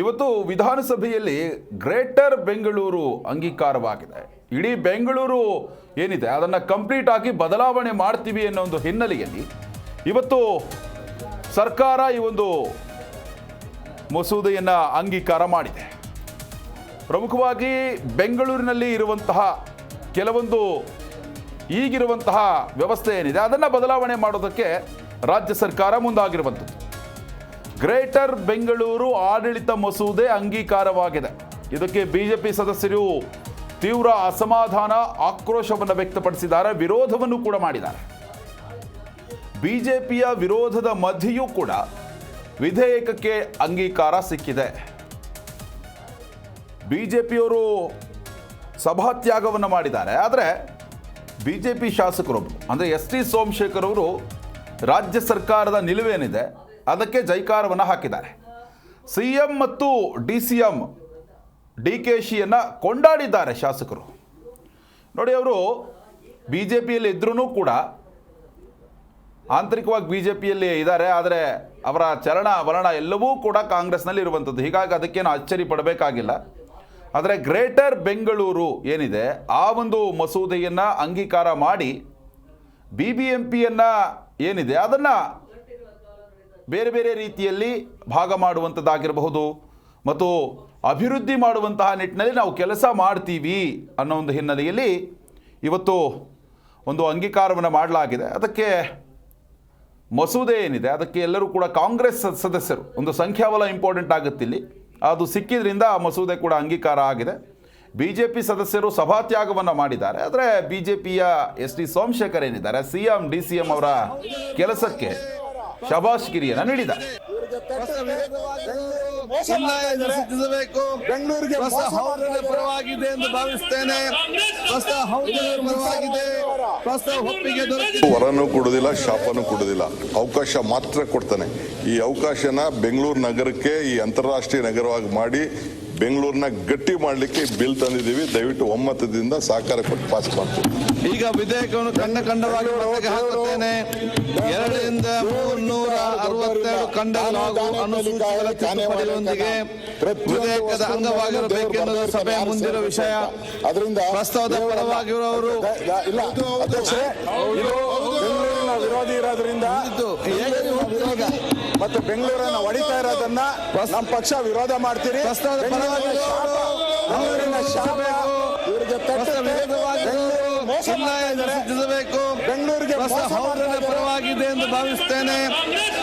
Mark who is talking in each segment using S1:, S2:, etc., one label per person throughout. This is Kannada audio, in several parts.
S1: ಇವತ್ತು ವಿಧಾನಸಭೆಯಲ್ಲಿ ಗ್ರೇಟರ್ ಬೆಂಗಳೂರು ಅಂಗೀಕಾರವಾಗಿದೆ. ಇಡೀ ಬೆಂಗಳೂರು ಏನಿದೆ, ಅದನ್ನು ಕಂಪ್ಲೀಟ್ ಆಗಿ ಬದಲಾವಣೆ ಮಾಡ್ತೀವಿ ಅನ್ನೋ ಒಂದು ಹಿನ್ನೆಲೆಯಲ್ಲಿ ಇವತ್ತು ಸರ್ಕಾರ ಈ ಒಂದು ಮಸೂದೆಯನ್ನು ಅಂಗೀಕಾರ ಮಾಡಿದೆ. ಪ್ರಮುಖವಾಗಿ ಬೆಂಗಳೂರಿನಲ್ಲಿ ಇರುವಂತಹ ಕೆಲವೊಂದು ಈಗಿರುವಂತಹ ವ್ಯವಸ್ಥೆ ಏನಿದೆ, ಅದನ್ನು ಬದಲಾವಣೆ ಮಾಡೋದಕ್ಕೆ ರಾಜ್ಯ ಸರ್ಕಾರ ಮುಂದಾಗಿರುವಂಥದ್ದು. ಗ್ರೇಟರ್ ಬೆಂಗಳೂರು ಆಡಳಿತ ಮಸೂದೆ ಅಂಗೀಕಾರವಾಗಿದೆ. ಇದಕ್ಕೆ ಬಿಜೆಪಿ ಸದಸ್ಯರು ತೀವ್ರ ಅಸಮಾಧಾನ ಆಕ್ರೋಶವನ್ನು ವ್ಯಕ್ತಪಡಿಸಿದ್ದಾರೆ, ವಿರೋಧವನ್ನು ಕೂಡ ಮಾಡಿದ್ದಾರೆ. ಬಿಜೆಪಿಯ ವಿರೋಧದ ಮಧ್ಯೆಯೂ ಕೂಡ ವಿಧೇಯಕಕ್ಕೆ ಅಂಗೀಕಾರ ಸಿಕ್ಕಿದೆ. ಬಿಜೆಪಿಯವರು ಸಭಾತ್ಯಾಗವನ್ನು ಮಾಡಿದ್ದಾರೆ, ಆದರೆ ಬಿ ಜೆ ಪಿ ಶಾಸಕರೊಬ್ಬರು ಅಂದರೆ ಎಸ್ ಟಿ ಸೋಮಶೇಖರ್ ಅವರು ರಾಜ್ಯ ಸರ್ಕಾರದ ನಿಲುವೇನಿದೆ ಅದಕ್ಕೆ ಜೈಕಾರವನ್ನು ಹಾಕಿದ್ದಾರೆ. ಸಿ ಎಂ ಮತ್ತು D C M D K ಶಿಯನ್ನು ಕೊಂಡಾಡಿದ್ದಾರೆ ಶಾಸಕರು. ನೋಡಿ ಅವರು ಬಿ ಜೆ ಪಿಯಲ್ಲಿ ಇದ್ರೂ ಕೂಡ ಆಂತರಿಕವಾಗಿ ಬಿ ಜೆ ಪಿಯಲ್ಲಿ ಇದ್ದಾರೆ, ಆದರೆ ಅವರ ಚರಣ ವಲನ ಎಲ್ಲವೂ ಕೂಡ ಕಾಂಗ್ರೆಸ್ನಲ್ಲಿ ಇರುವಂಥದ್ದು ಹೀಗಾಗಿ ಅದಕ್ಕೇನು ಅಚ್ಚರಿ ಪಡಬೇಕಾಗಿಲ್ಲ. ಆದರೆ ಗ್ರೇಟರ್ ಬೆಂಗಳೂರು ಏನಿದೆ, ಆ ಒಂದು ಮಸೂದೆಯನ್ನು ಅಂಗೀಕಾರ ಮಾಡಿ ಬಿ ಬಿ ಎಂ ಪಿಯನ್ನು ಏನಿದೆ, ಅದನ್ನು ಬೇರೆ ಬೇರೆ ರೀತಿಯಲ್ಲಿ ಭಾಗ ಮಾಡುವಂಥದ್ದಾಗಿರಬಹುದು. ಮತ್ತು ಅಭಿವೃದ್ಧಿ ಮಾಡುವಂತಹ ನಿಟ್ಟಿನಲ್ಲಿ ನಾವು ಕೆಲಸ ಮಾಡ್ತೀವಿ ಅನ್ನೋ ಒಂದು ಹಿನ್ನೆಲೆಯಲ್ಲಿ ಇವತ್ತು ಒಂದು ಅಂಗೀಕಾರವನ್ನು ಮಾಡಲಾಗಿದೆ. ಅದಕ್ಕೆ ಮಸೂದೆ ಏನಿದೆ, ಅದಕ್ಕೆ ಎಲ್ಲರೂ ಕೂಡ ಕಾಂಗ್ರೆಸ್ ಸದಸ್ಯರು, ಒಂದು ಸಂಖ್ಯಾಬಲ ಇಂಪಾರ್ಟೆಂಟ್ ಆಗುತ್ತೆ ಇಲ್ಲಿ. ಅದು ಸಿಕ್ಕಿದ್ರಿಂದ ಆ ಮಸೂದೆ ಕೂಡ ಅಂಗೀಕಾರ ಆಗಿದೆ. ಬಿ ಜೆ ಪಿ ಸದಸ್ಯರು ಸಭಾತ್ಯಾಗವನ್ನು ಮಾಡಿದ್ದಾರೆ. ಆದರೆ ಬಿ ಜೆ ಪಿಯ ಎಸ್ ಟಿ ಸೋಮಶೇಖರ್ ಏನಿದ್ದಾರೆ C M D C M ಅವರ ಕೆಲಸಕ್ಕೆ ಶಬಾಷ್ಗಿರಿಯನ್ನು ನೀಡಿದ್ದಾರೆ
S2: ಚಿನ್ನಾಯನ್ನು ಸೃಷ್ಟಿಸಬೇಕು
S3: ಬೆಂಗಳೂರಿಗೆ
S2: ಪರವಾಗಿದೆ ಎಂದು ಭಾವಿಸ್ತೇನೆ.
S4: ವರನೂ ಕೊಡುದಿಲ್ಲ ಶಾಪನೂ ಕೊಡುದಿಲ್ಲ. ಅವಕಾಶ ಮಾತ್ರ ಕೊಡ್ತಾನೆ. ಈ ಅವಕಾಶನ ಬೆಂಗಳೂರು ನಗರಕ್ಕೆ ಈ ಅಂತಾರಾಷ್ಟ್ರೀಯ ನಗರವಾಗಿ ಮಾಡಿ ಬೆಂಗಳೂರನ್ನ ಗಟ್ಟಿ ಮಾಡಲಿಕ್ಕೆ ಬಿಲ್ ತಂದಿದ್ದೀವಿ. ದಯವಿಟ್ಟು ಒಮ್ಮತದಿಂದ ಸಹಕಾರ ಕೊಟ್ಟು ಪಾಸ್ ಮಾಡ್ತೀವಿ.
S2: ಈಗ ವಿಧೇಯಕವನ್ನು ಕಂಡ ಕಂಡವಾಗಿ ಎರಡರಿಂದ ಮೂರ್ನೂರ ಅರವತ್ತೆರಡು ಖಂಡಗಳು ಹಾಗೂ ಅನುಸೂಚಿಗಳ ತಿದ್ದುಪಡಿಯೊಂದಿಗೆ ವಿಧೇಯಕದ ಅಂಗವಾಗಿರಬೇಕೆನ್ನುವುದು ಸಭೆಯ ಮುಂದಿನ ವಿಷಯ.
S3: ಅದರಿಂದ
S2: ಪ್ರಸ್ತಾವದ ಪರವಾಗಿರುವವರು
S3: ಇಲ್ಲ ಬೆಂಗಳೂರಿನ ವಿರೋಧಿ ಇರೋದ್ರಿಂದ ಮತ್ತು ಬೆಂಗಳೂರನ್ನ ಹೊಡಿತಾ ಇರೋದನ್ನ ನಮ್ಮ ಪಕ್ಷ ವಿರೋಧ ಮಾಡ್ತೀರಿ. ಬೆಂಗಳೂರಿನ ಶಾಪ ಇವರಿಗೆ
S2: ಹೊಸ ಹೌದರ ಪರವಾಗಿದೆ ಎಂದು ಭಾವಿಸುತ್ತೇನೆ.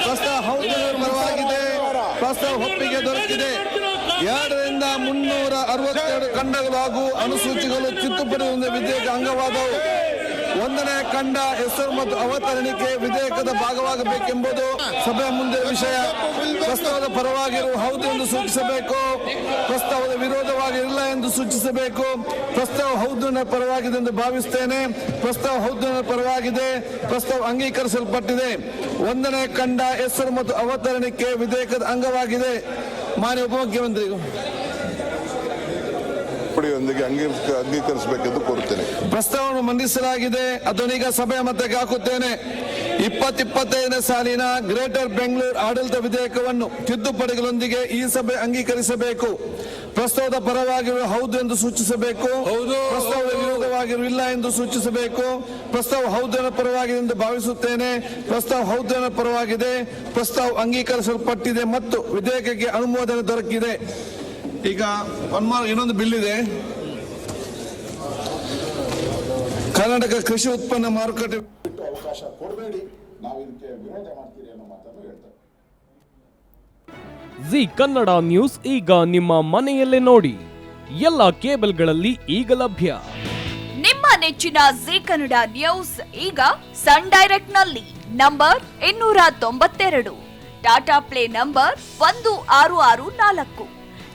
S2: ಸ್ವಸ್ಥ ಹೌದರ ಪರವಾಗಿದೆ. ಸ್ವಸ್ಥ ಒಪ್ಪಿಗೆ ದೊರಕಿದೆ. ಎರಡರಿಂದ ಮುನ್ನೂರ ಅರವತ್ತೆರಡು ಖಂಡಗಳು ಹಾಗೂ ಅನುಸೂಚಿಗಳು ತಿದ್ದುಪಡಿ ವಿಧೇಯಕ ಅಂಗವಾದವು. ಖಂಡ ಹೆಸರು ಮತ್ತು ಅವತರಣಿಕೆ ವಿಧೇಯಕದ ಭಾಗವಾಗಬೇಕೆಂಬುದು ಸಭೆಯ ಮುಂದೆ ವಿಷಯ. ಪ್ರಸ್ತಾವದ ಪರವಾಗಿರುವ ಹೌದು ಎಂದು ಸೂಚಿಸಬೇಕು. ಪ್ರಸ್ತಾವದ ವಿರೋಧವಾಗಿರಲ್ಲ ಎಂದು ಸೂಚಿಸಬೇಕು. ಪ್ರಸ್ತಾವ ಹೌದು ಪರವಾಗಿದೆ ಎಂದು ಭಾವಿಸುತ್ತೇನೆ ಪ್ರಸ್ತಾವ ಹೌದು ಪರವಾಗಿದೆ. ಪ್ರಸ್ತಾವ ಅಂಗೀಕರಿಸಲ್ಪಟ್ಟಿದೆ. ಒಂದನೇ ಕಂಡ ಹೆಸರು ಮತ್ತು ಅವತರಣಿಕೆ ವಿಧೇಯಕದ ಅಂಗವಾಗಿದೆ. ಮಾನ್ಯ ಉಪಮುಖ್ಯಮಂತ್ರಿಗಳು.
S4: ಪಡಿಯೊಂದಿಗೆ ಅಂಗೀ ಅಂಗೀಕರಿಸಬೇಕೆಂದು ಕೋರುತ್ತೇನೆ.
S2: ಪ್ರಸ್ತಾವವನ್ನು ಮಂಡಿಸಲಾಗಿದೆ. ಅದನ್ನೀಗ ಸಭೆಯ ಮಧ್ಯಕ್ಕೆ ಹಾಕುತ್ತೇನೆ. ಇಪ್ಪತ್ತಿಪ್ಪತ್ತೈದನೇ ಸಾಲಿನ ಗ್ರೇಟರ್ ಬೆಂಗಳೂರು ಆಡಳಿತ ವಿಧೇಯಕವನ್ನು ತಿದ್ದುಪಡಿಗಳೊಂದಿಗೆ ಈ ಸಭೆ ಅಂಗೀಕರಿಸಬೇಕು. ಪ್ರಸ್ತಾವದ ಪರವಾಗಿರುವ ಹೌದು ಎಂದು ಸೂಚಿಸಬೇಕು. ಹೌದು. ಪ್ರಸ್ತಾವದ ವಿರೋಧವಾಗಿರುವ ಎಂದು ಸೂಚಿಸಬೇಕು. ಪ್ರಸ್ತಾವ ಹೌದನ ಪರವಾಗಿದೆ ಎಂದು ಭಾವಿಸುತ್ತೇನೆ. ಪ್ರಸ್ತಾವ ಹೌದನ ಪರವಾಗಿದೆ. ಪ್ರಸ್ತಾವ ಅಂಗೀಕರಿಸಲ್ಪಟ್ಟಿದೆ ಮತ್ತು ವಿಧೇಯಕಕ್ಕೆ ಅನುಮೋದನೆ ದೊರಕಿದೆ. ಈಗ ಒನ್ಮಾರ್ ಇನ್ನೊಂದು ಬಿಲ್ ಇದೆ. ಕರ್ನಾಟಕ ಕೃಷಿ ಉತ್ಪನ್ನ ಮಾರುಕಟ್ಟೆ
S3: ಅವಕಾಶ ಕೊಡಬೇಡಿ. ನಾವು ಇದಕ್ಕೆ ವಿರೋಧ ಮಾಡ್ತೀರಿ ಅನ್ನೋ ಮಾತನ್ನು ಹೇಳ್ತಾರೆ.
S5: ಜಿ ಕನ್ನಡ ನ್ಯೂಸ್ ಈಗ ನಿಮ್ಮ ಮನೆಯಲ್ಲೇ ನೋಡಿ. ಎಲ್ಲ ಕೇಬಲ್ಗಳಲ್ಲಿ ಈಗ ಲಭ್ಯ.
S6: ನಿಮ್ಮ ನೆಚ್ಚಿನ ಜಿ ಕನ್ನಡ ನ್ಯೂಸ್ ಈಗ ಸನ್ ಡೈರೆಕ್ಟ್ನಲ್ಲಿ ನಂಬರ್ ಇನ್ನೂರ ತೊಂಬತ್ತೆರಡು. ಟಾಟಾ ಪ್ಲೇ ನಂಬರ್ ಒಂದು ಆರು ಆರು ನಾಲ್ಕು.